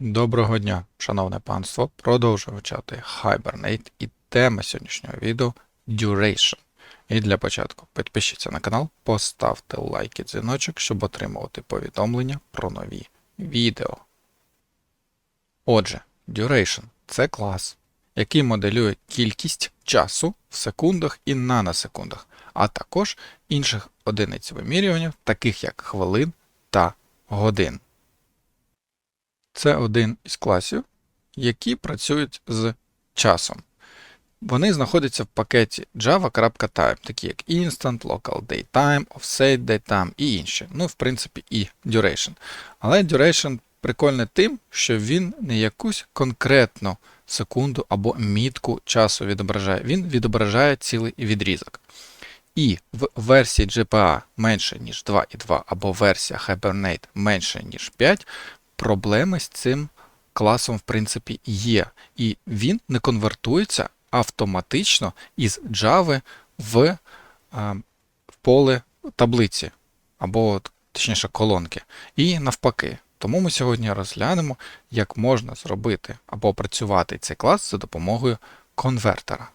Доброго дня, шановне панство. Продовжую вивчати Hibernate і тема сьогоднішнього відео Duration. І для початку підпишіться на канал, поставте лайк і дзвіночок, щоб отримувати повідомлення про нові відео. Отже, Duration це клас, який моделює кількість часу в секундах і наносекундах, а також інших одиниць вимірювання, таких як хвилин та годин. Це один із класів, які працюють з часом. Вони знаходяться в пакеті java.time, такі як Instant, Local Datetime, Offset Datetime і інші. Ну, в принципі, і Duration. Але Duration прикольний тим, що він не якусь конкретну секунду або мітку часу відображає. Він відображає цілий відрізок. І в версії GPA менше, ніж 2.2, або версія Hibernate менше, ніж 5, проблеми з цим класом, в принципі, є. І він не конвертується автоматично із Java в, в поле таблиці, або, точніше, колонки. І навпаки. Тому ми сьогодні розглянемо, як можна зробити або опрацювати цей клас за допомогою конвертера.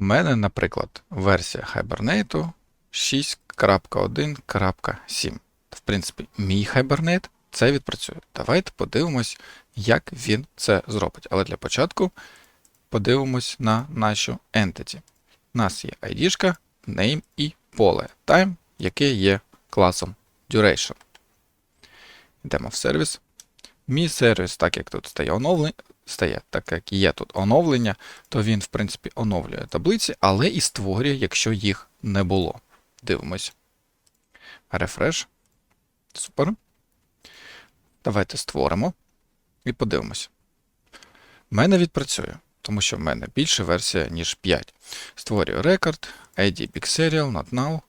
У мене, наприклад, версія Hibernate 6.1.7. В принципі, мій Hibernate це відпрацює. Давайте подивимось, як він це зробить. Але для початку подивимось на нашу entity. У нас є ID, name і поле time, яке є класом duration. Йдемо в сервіс. Мій сервіс, так як тут стає оновлення, стає, так як є тут оновлення, то він, в принципі, оновлює таблиці, але і створює, якщо їх не було. Дивимось. Refresh. Супер. Давайте створимо і подивимось. В мене відпрацює, тому що в мене більше версія, ніж 5. Створюю рекорд, ID Big Serial, Not Now,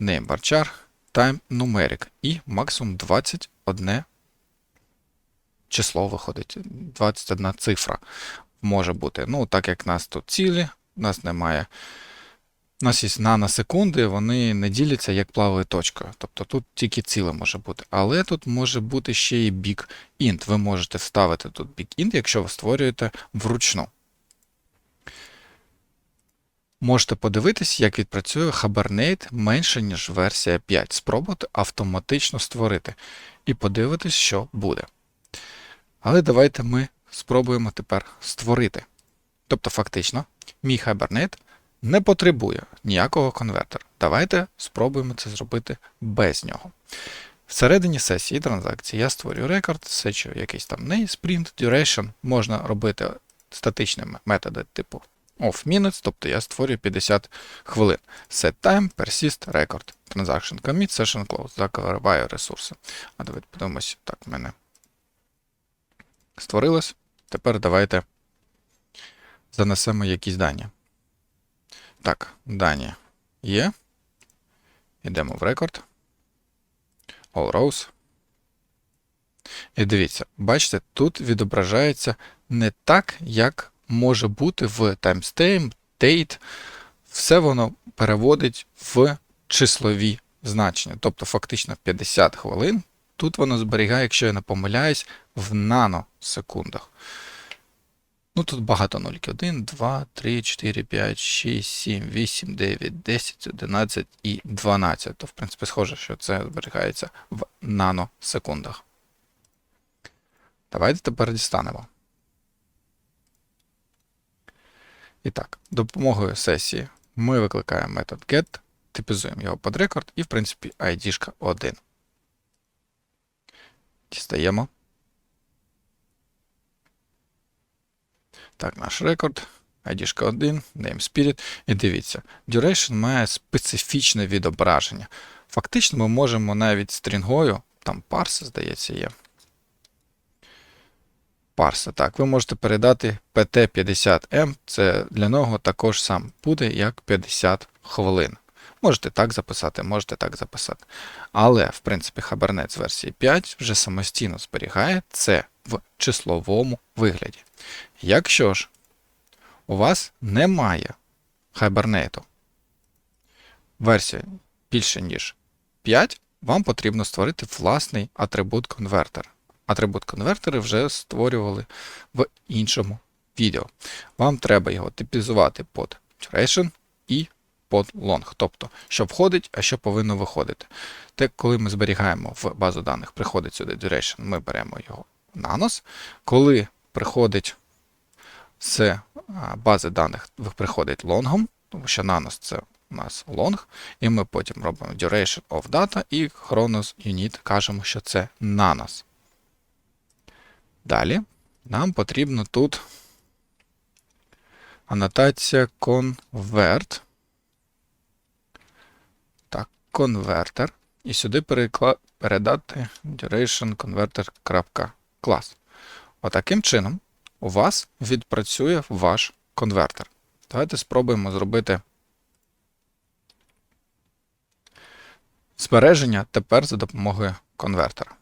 Name Varchar, Time Numeric і максимум 21 число виходить. 21 цифра може бути. Ну, так як нас тут цілі, у нас немає. У нас є наносекунди, вони не діляться як плаває точкою. Тобто тут тільки ціле може бути. Але тут може бути ще і big int. Ви можете вставити тут big int, якщо ви створюєте вручну. Можете подивитись, як відпрацює Hibernate менше, ніж версія 5. Спробувати автоматично створити. І подивитись, що буде. Але давайте ми спробуємо тепер створити. Тобто, фактично, мій Hibernate не потребує ніякого конвертера. Давайте спробуємо це зробити без нього. Всередині сесії транзакції я створюю рекорд, сечу якийсь там name, sprint, duration. Можна робити статичними методи типу of minutes, тобто я створюю 50 хвилин. Set time, persist, record. Transaction commit, session close. Закриваю ресурси. А давайте подивимося, так, в мене створилось. Тепер давайте занесемо якісь дані. Так, дані є. Йдемо в рекорд. All rows. І дивіться, бачите, тут відображається не так, як може бути в timestamp, date. Все воно переводить в числові значення. Тобто, фактично 50 хвилин. Тут воно зберігає, якщо я не помиляюсь, в наносекундах. Ну, тут багато нульки. 1, 2, 3, 4, 5, 6, 7, 8, 9, 10, 11 і 12. То, в принципі, схоже, що це зберігається в наносекундах. Давайте тепер дістанемо. І так, допомогою сесії ми викликаємо метод get, типізуємо його під рекорд і, в принципі, ID 1. Дістаємо. Так, наш рекорд. ID 1, name spirit. І дивіться, duration має специфічне відображення. Фактично, ми можемо навіть стрінгою, там парс, здається, є. Парса, так, ви можете передати PT50M, це для нього також сам буде як 50 хвилин. Можете так записати, можете так записати. Але, в принципі, Hibernate з версії 5 вже самостійно зберігає це в числовому вигляді. Якщо ж у вас немає Hibernate версії більше, ніж 5, вам потрібно створити власний атрибут конвертер. атрибут конвертери вже створювали в іншому відео. Вам треба його типізувати під duration і під long, тобто, що входить, а що повинно виходити. Те, коли ми зберігаємо в базу даних, приходить сюди duration, ми беремо його nanos. Коли приходить з бази даних, приходить лонгом, тому що nanos це у нас long, і ми потім робимо duration of data і Chronos Unit кажемо, що це nanos. Далі нам потрібно тут анотація convert. Так, converter. І сюди передати duration converter.class. Отаким чином у вас відпрацює ваш конвертер. Давайте спробуємо зробити збереження тепер за допомогою конвертера.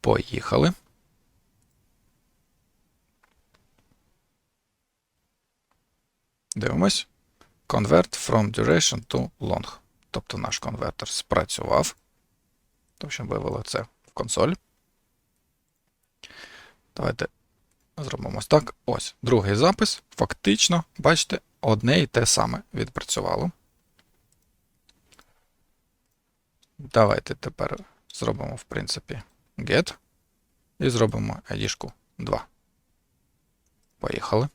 Поїхали. Дивимось. Convert from duration to long. Тобто наш конвертер спрацював. Тому що вивело це в консоль. Давайте зробимо ось так. Ось, другий запис. Фактично, бачите, одне і те саме відпрацювало. Давайте тепер зробимо, в принципі, get. І зробимо ID 2. Поїхали.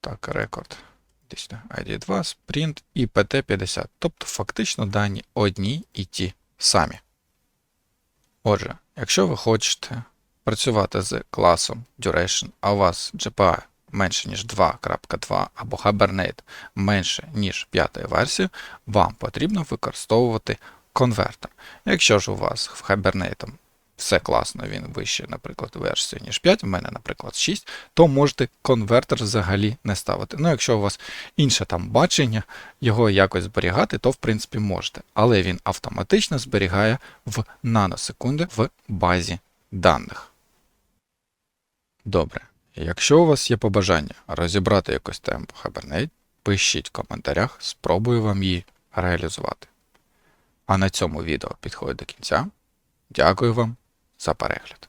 Так, рекорд. ID 2, sprint і PT50. Тобто фактично дані одні і ті самі. Отже, якщо ви хочете працювати з класом Duration, а у вас GPA менше, ніж 2.2 або Hibernate менше, ніж 5 версії, вам потрібно використовувати конвертер. Якщо ж у вас в Hibernate все класно, він вище, наприклад, версію, ніж 5, у мене, наприклад, 6, то можете конвертер взагалі не ставити. Ну, якщо у вас інше там бачення, його якось зберігати, то в принципі можете. Але він автоматично зберігає в наносекунди в базі даних. Добре. Якщо у вас є побажання розібрати якусь тему Hibernate, пишіть в коментарях, спробую вам її реалізувати. А на цьому відео підходить до кінця. Дякую вам за перегляд.